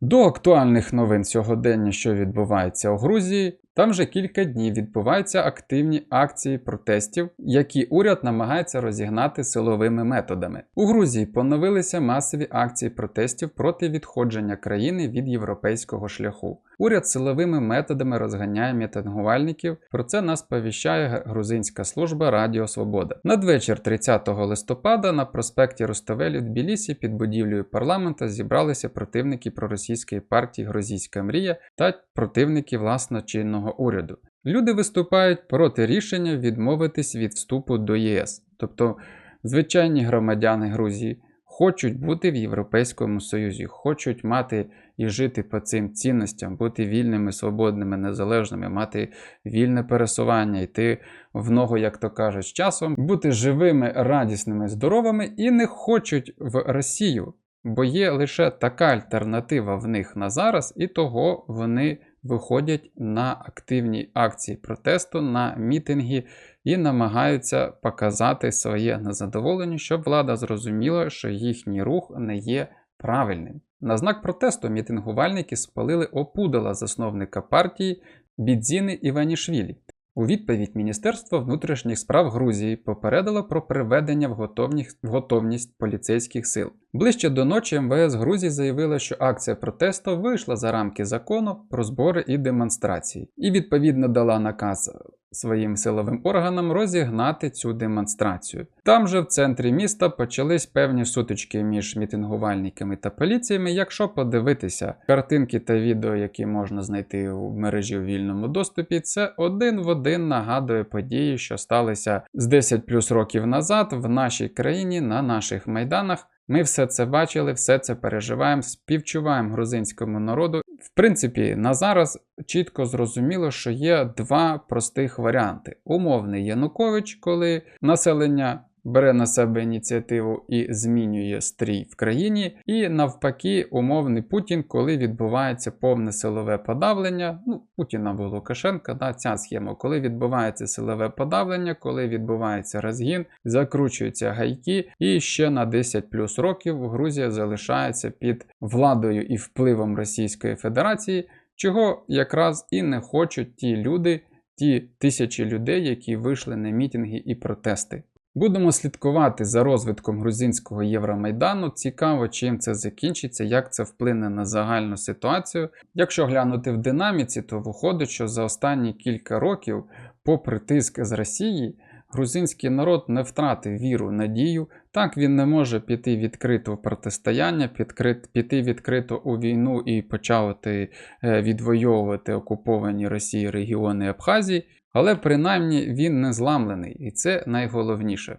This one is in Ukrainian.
До актуальних новин сьогодення, що відбувається у Грузії, там вже кілька днів відбуваються активні акції протестів, які уряд намагається розігнати силовими методами. У Грузії поновилися масові акції протестів проти відходження країни від європейського шляху. Уряд силовими методами розганяє мітингувальників. Про це нас повіщає грузинська служба Радіо Свобода. Надвечір 30 листопада на проспекті Руставелі в Тбілісі під будівлею парламента зібралися противники проросійської партії Грузійська мрія та противники власно чинного уряду. Люди виступають проти рішення відмовитись від вступу до ЄС, тобто звичайні громадяни Грузії. Хочуть бути в Європейському Союзі, хочуть мати і жити по цим цінностям, бути вільними, свободними, незалежними, мати вільне пересування, йти в ногу, як то кажуть, з часом, бути живими, радісними, здоровими і не хочуть в Росію, бо є лише така альтернатива в них на зараз, і того вони виходять на активні акції протесту, на мітинги і намагаються показати своє незадоволення, щоб влада зрозуміла, що їхній рух не є правильним. На знак протесту мітингувальники спалили опудала засновника партії Бідзіни Іванішвілі. У відповідь Міністерство внутрішніх справ Грузії попередило про приведення в готовність, в готовність поліцейських сил. Ближче до ночі МВС Грузії заявила, що акція протесту вийшла за рамки закону про збори і демонстрації, і відповідно дала наказ своїм силовим органам розігнати цю демонстрацію. Там же в центрі міста почались певні сутички між мітингувальниками та поліціями. Якщо подивитися картинки та відео, які можна знайти у мережі у вільному доступі, це один в один нагадує події, що сталися з 10 плюс років назад в нашій країні на наших майданах. Ми все це бачили, все це переживаємо, співчуваємо грузинському народу. Принципі, на зараз чітко зрозуміло, що є два простих варіанти: умовний Янукович, коли населення бере на себе ініціативу і змінює стрій в країні, і навпаки, умовний Путін, коли відбувається повне силове подавлення. Ну, Путіна або Лукашенка, да, ця схема, коли відбувається силове подавлення, коли відбувається розгін, закручуються гайки, і ще на 10 плюс років Грузія залишається під владою і впливом Російської Федерації, чого якраз і не хочуть ті люди. Ті тисячі людей, які вийшли на мітинги і протести. Будемо слідкувати за розвитком грузинського Євромайдану. Цікаво, чим це закінчиться, як це вплине на загальну ситуацію. Якщо глянути в динаміці, то виходить, що за останні кілька років, попри тиск з Росії, грузинський народ не втратив віру, надію. Так він не може піти відкрито в протистояння, піти відкрито у війну і почати е, відвоювати окуповані Росією регіони Абхазії. Але принаймні він не зламлений, і це найголовніше.